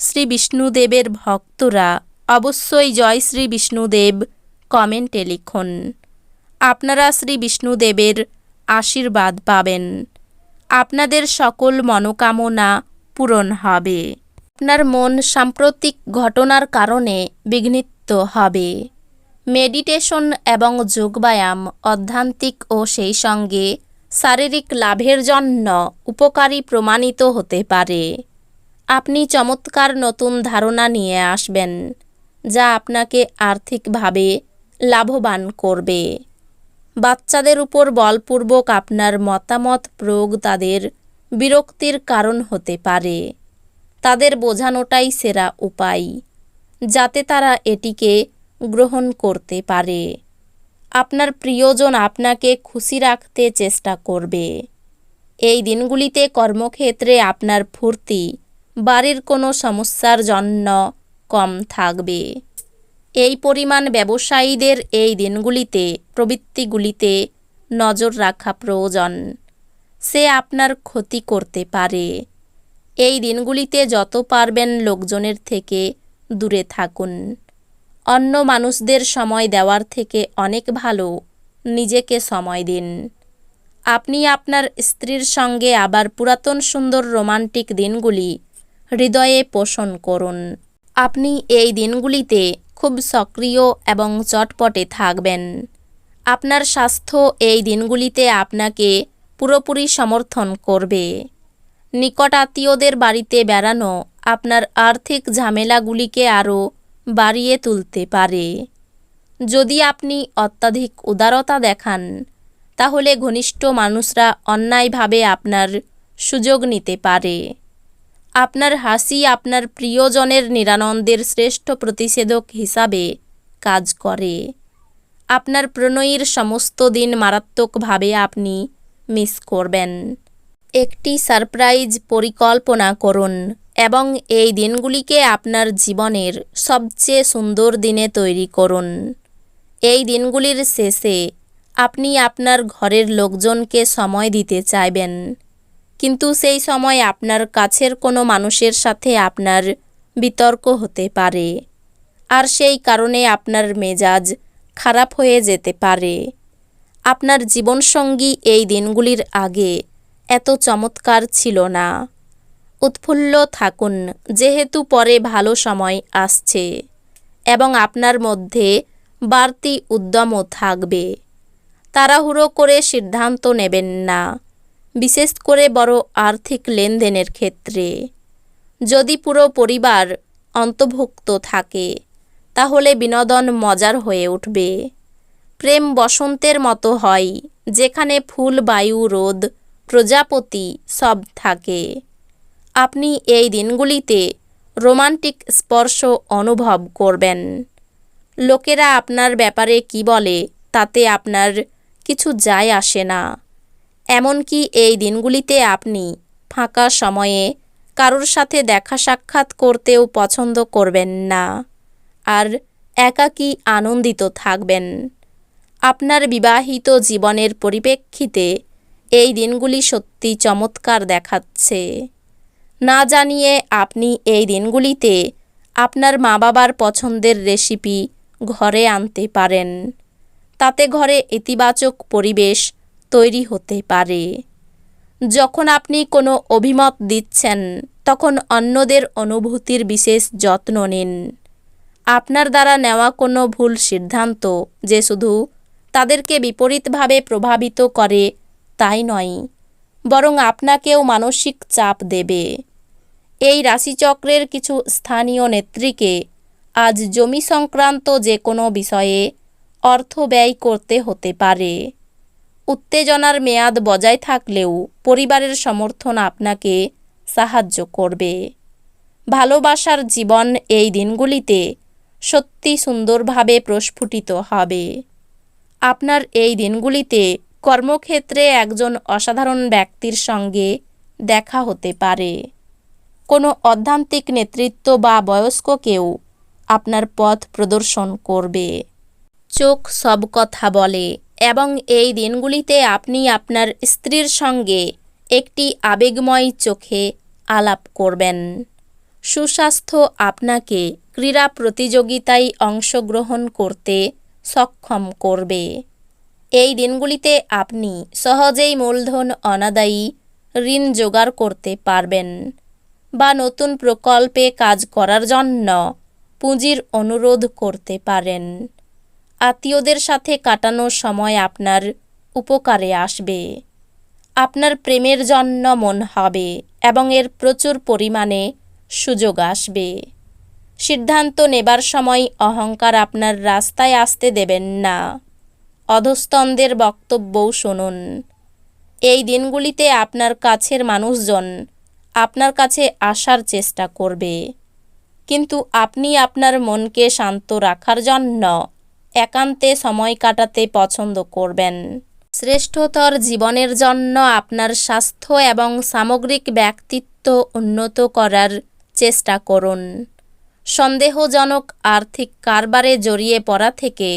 শ্রী বিষ্ণুদেবের ভক্তরা অবশ্যই জয় শ্রী বিষ্ণুদেব কমেন্টে লিখুন। আপনারা শ্রী বিষ্ণুদেবের আশীর্বাদ পাবেন। আপনাদের সকল মনোকামনা পূরণ হবে। আপনার মন সাম্প্রতিক ঘটনার কারণে বিঘ্নিত হবে। মেডিটেশন এবং যোগব্যায়াম অধ্যান্তিক ও সেই সঙ্গে শারীরিক লাভের জন্য উপকারী প্রমাণিত হতে পারে। আপনি চমৎকার নতুন ধারণা নিয়ে আসবেন, যা আপনাকে আর্থিকভাবে লাভবান করবে। বাচ্চাদের উপর বলপূর্বক আপনার মতামত প্রয়োগ তাদের বিরক্তির কারণ হতে পারে। তাদের বোঝানোটাই সেরা উপায়, যাতে তারা এটিকে গ্রহণ করতে পারে। আপনার প্রিয়জন আপনাকে খুশি রাখতে চেষ্টা করবে। এই দিনগুলিতে কর্মক্ষেত্রে আপনার ফুর্তি বাড়ির কোনো সমস্যার জন্য কম থাকবে। এই পরিমাণ ব্যবসায়ীদের এই দিনগুলিতে, প্রবৃত্তিগুলিতে নজর রাখা প্রয়োজন। সে আপনার ক্ষতি করতে পারে। এই দিনগুলিতে যত পারবেন লোকজনের থেকে দূরে থাকুন। অন্য মানুষদের সময় দেওয়ার থেকে অনেক ভালো, নিজেকে সময় দিন। আপনি আপনার স্ত্রীর সঙ্গে আবার পুরাতন সুন্দর রোমান্টিক দিনগুলি হৃদয়ে পোষণ করুন। আপনি এই দিনগুলিতে খুব সক্রিয় এবং চটপটে থাকবেন। আপনার স্বাস্থ্য এই দিনগুলিতে আপনাকে পুরোপুরি সমর্থন করবে। নিকট আত্মীয়দের বাড়িতে বেড়ানো আপনার আর্থিক ঝামেলাগুলিকে আরও বাড়িয়ে তুলতে পারে। যদি আপনি অত্যাধিক উদারতা দেখান, তাহলে ঘনিষ্ঠ মানুষরা অন্যায়ভাবে আপনার সুযোগ নিতে পারে। আপনার হাসি আপনার প্রিয়জনের নিরানন্দের শ্রেষ্ঠ প্রতিষেধক হিসাবে কাজ করে। আপনার প্রণয়ীর সমস্ত দিন মারাত্মকভাবে আপনি মিস করবেন। একটি সারপ্রাইজ পরিকল্পনা করুন এবং এই দিনগুলিকে আপনার জীবনের সবচেয়ে সুন্দর দিনে তৈরি করুন। এই দিনগুলির শেষে আপনি আপনার ঘরের লোকজনকে সময় দিতে চাইবেন। কিন্তু সেই সময় আপনার কাছের কোনো মানুষের সাথে আপনার বিতর্ক হতে পারে। আর সেই কারণে আপনার মেজাজ খারাপ হয়ে যেতে পারে। আপনার জীবনসঙ্গী এই দিনগুলির আগে এত চমৎকার ছিল না। উৎফুল্ল থাকুন, যেহেতু পরে ভালো সময় আসছে এবং আপনার মধ্যে বাড়তি উদ্যমও থাকবে। তাড়াহুড়ো করে সিদ্ধান্ত নেবেন না। বিশেষ করে বড় আর্থিক লেনদেনের ক্ষেত্রে। যদি পুরো পরিবার অন্তর্ভুক্ত থাকে, তাহলে বিনোদন মজার হয়ে উঠবে। প্রেম বসন্তের মতো হয়, যেখানে ফুল, বায়ু, রোদ, প্রজাপতি সব থাকে। আপনি এই দিনগুলিতে রোমান্টিক স্পর্শ অনুভব করবেন। লোকেরা আপনার ব্যাপারে কি বলে, তাতে আপনার কিছু যায় আসে না। এমনকি এই দিনগুলিতে আপনি ফাঁকা সময়ে কারোর সাথে দেখা সাক্ষাৎ করতেও পছন্দ করবেন না। আর একাকী আনন্দিত থাকবেন। আপনার বিবাহিত জীবনের পরিপ্রেক্ষিতে এই দিনগুলি সত্যি চমৎকার দেখাচ্ছে। না জানিয়ে আপনি এই দিনগুলিতে আপনার মা বাবার পছন্দের রেসিপি ঘরে আনতে পারেন। তাতে ঘরে ইতিবাচক পরিবেশ তৈরি হতে পারে। যখন আপনি কোনো অভিমত দিচ্ছেন, তখন অন্যদের অনুভূতির বিশেষ যত্ন নিন। আপনার দ্বারা নেওয়া কোনো ভুল সিদ্ধান্ত যে শুধু তাদেরকে বিপরীতভাবে প্রভাবিত করে, তাই নয়, বরং আপনাকেও মানসিক চাপ দেবে। এই রাশিচক্রের কিছু স্থানীয় নেত্রীকে আজ জমি সংক্রান্ত যে কোনো বিষয়ে অর্থ ব্যয় করতে হতে পারে। উত্তেজনার মেয়াদ বজায় থাকলেও পরিবারের সমর্থন আপনাকে সাহায্য করবে। ভালোবাসার জীবন এই দিনগুলিতে সত্যি সুন্দরভাবে প্রস্ফুটিত হবে। আপনার এই দিনগুলিতে কর্মক্ষেত্রে একজন অসাধারণ ব্যক্তির সঙ্গে দেখা হতে পারে। কোনো অধ্যান্তিক নেতৃত্ব বা বয়স্ক কেউ আপনার পথ প্রদর্শন করবে। চোখ সব কথা বলে। এবং এই দিনগুলিতে আপনি আপনার স্ত্রীর সঙ্গে একটি আবেগময় চোখে আলাপ করবেন। সুস্বাস্থ্য আপনাকে ক্রীড়া প্রতিযোগিতায় অংশগ্রহণ করতে সক্ষম করবে। এই দিনগুলিতে আপনি সহজেই মূলধন অনাদায়ী ঋণ জোগাড় করতে পারবেন বা নতুন প্রকল্পে কাজ করার জন্য পুঁজির অনুরোধ করতে পারেন। আত্মীয়দের সাথে কাটানো সময় আপনার উপকারে আসবে। আপনার প্রেমের জন্য মন হবে এবং এর প্রচুর পরিমাণে সুযোগ আসবে। সিদ্ধান্ত নেবার সময় অহংকার আপনার রাস্তায় আসতে দেবেন না। অধস্তনদের বক্তব্যও শুনুন। এই দিনগুলিতে আপনার কাছের মানুষজন আপনার কাছে আসার চেষ্টা করবে। কিন্তু আপনি আপনার মনকে শান্ত রাখার জন্য একান্তে সময় কাটাতে পছন্দ করবেন। শ্রেষ্ঠতর জীবনের জন্য আপনার স্বাস্থ্য এবং সামগ্রিক ব্যক্তিত্ব উন্নত করার চেষ্টা করুন। সন্দেহজনক আর্থিক কারবারে জড়িয়ে পড়া থেকে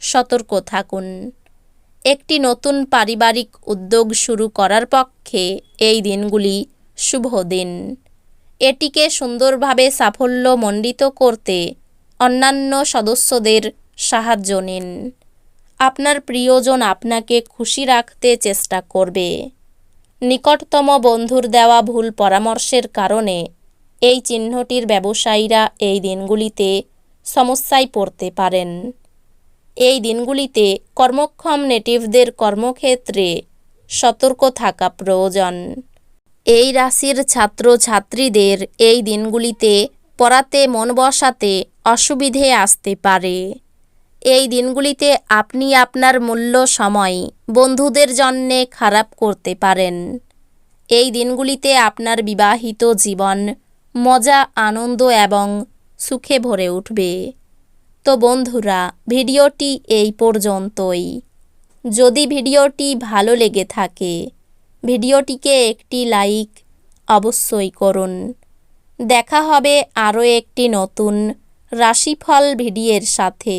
সতর্ক থাকুন। একটি নতুন পারিবারিক উদ্যোগ শুরু করার পক্ষে এই দিনগুলি শুভ দিন। এটিকে সুন্দরভাবে সাফল্যমণ্ডিত করতে অন্যান্য সদস্যদের সাহায্য নিন। আপনার প্রিয়জন আপনাকে খুশি রাখতে চেষ্টা করবে। নিকটতম বন্ধুর দেওয়া ভুল পরামর্শের কারণে এই চিহ্নটির ব্যবসায়ীরা এই দিনগুলিতে সমস্যায় পড়তে পারেন। এই দিনগুলিতে কর্মক্ষম নেটিভদের কর্মক্ষেত্রে সতর্ক থাকা প্রয়োজন। এই রাশির ছাত্রছাত্রীদের এই দিনগুলিতে পড়াতে, মন বসাতে অসুবিধে আসতে পারে। এই দিনগুলিতে আপনি আপনার মূল্য সময় বন্ধুদের জন্যে খারাপ করতে পারেন। এই দিনগুলিতে আপনার বিবাহিত জীবন মজা, আনন্দ এবং সুখে ভরে উঠবে। তো বন্ধুরা, ভিডিওটি এই পর্যন্তই। যদি ভিডিওটি ভালো লেগে থাকে, ভিডিওটিকে একটি লাইক অবশ্যই করুন। দেখা হবে আরও একটি নতুন রাশিফল ভিডিওর সাথে।